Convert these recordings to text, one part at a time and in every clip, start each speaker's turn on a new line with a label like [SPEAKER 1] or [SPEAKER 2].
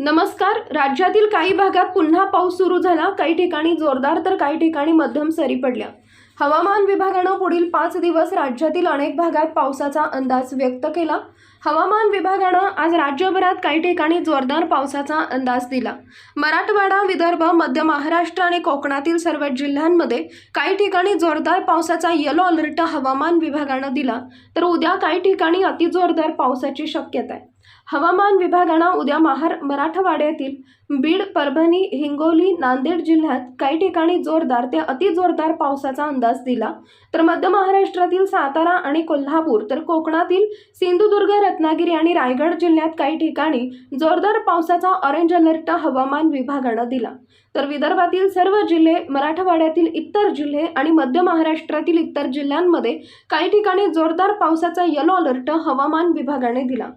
[SPEAKER 1] नमस्कार. राज्यातील काही भागात पुन्हा पाऊस सुरू झाला. काही ठिकाणी जोरदार तर काही ठिकाणी मध्यम सरी पडल्या. हवामान विभागानं पुढील पाच दिवस राज्यातील अनेक भागात पावसाचा अंदाज व्यक्त केला. हवामान विभागानं आज राज्यभरात काही ठिकाणी जोरदार पावसाचा अंदाज दिला. मराठवाडा विदर्भ मध्य महाराष्ट्र आणि कोकणातील सर्व जिल्ह्यांमध्ये काही ठिकाणी जोरदार पावसाचा येलो अलर्ट हवामान विभागानं दिला. तर उद्या काही ठिकाणी अतिजोरदार पावसाची शक्यता आहे. हवामान विभागानं उद्या महार मराठवाड्यातील बीड परभणी हिंगोली नांदेड जिल्ह्यात काही ठिकाणी जोरदार ते अतिजोरदार पावसाचा अंदाज दिला. तर मध्य महाराष्ट्रातील सातारा आणि कोल्हापूर तर कोकणातील सिंधुदुर्ग रत्नागिरी आणि रायगड जिल्ह्यात काही ठिकाणी जोरदार पावसाचा ऑरेंज अलर्ट हवामान विभागानं दिला. तर विदर्भातील सर्व जिल्हे मराठवाड्यातील इतर जिल्हे आणि मध्य महाराष्ट्रातील इतर जिल्ह्यांमध्ये काही ठिकाणी जोरदार पावसाचा येलो अलर्ट हवामान विभागाने दिला.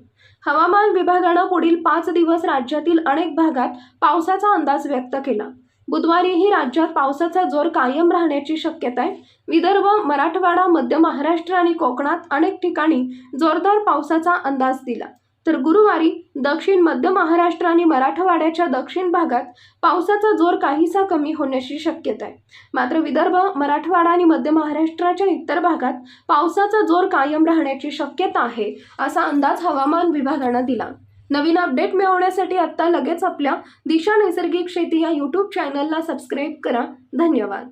[SPEAKER 1] हवामान विभागानं पुढील पाच दिवस राज्यातील अनेक भागात पावसाचा अंदाज व्यक्त केला. बुधवारीही राज्यात पावसाचा जोर कायम राहण्याची शक्यता आहे विदर्भ मराठवाडा मध्य महाराष्ट्र आणि कोकणात अनेक ठिकाणी जोरदार पावसाचा अंदाज दिला. तर गुरुवारी दक्षिण मध्य महाराष्ट्र आणि मराठवाड्याच्या दक्षिण भागात पावसाचा जोर काहीसा कमी होण्याची शक्यता आहे. मात्र विदर्भ मराठवाडा आणि मध्य महाराष्ट्राच्या इतर भागात पावसाचा जोर कायम राहण्याची शक्यता आहे असा अंदाज हवामान विभागानं दिला. नवीन अपडेट मिळवण्यासाठी आत्ता लगेच आपल्या दिशा नैसर्गिक शेती या यूट्यूब चॅनलला सबस्क्राईब करा. धन्यवाद.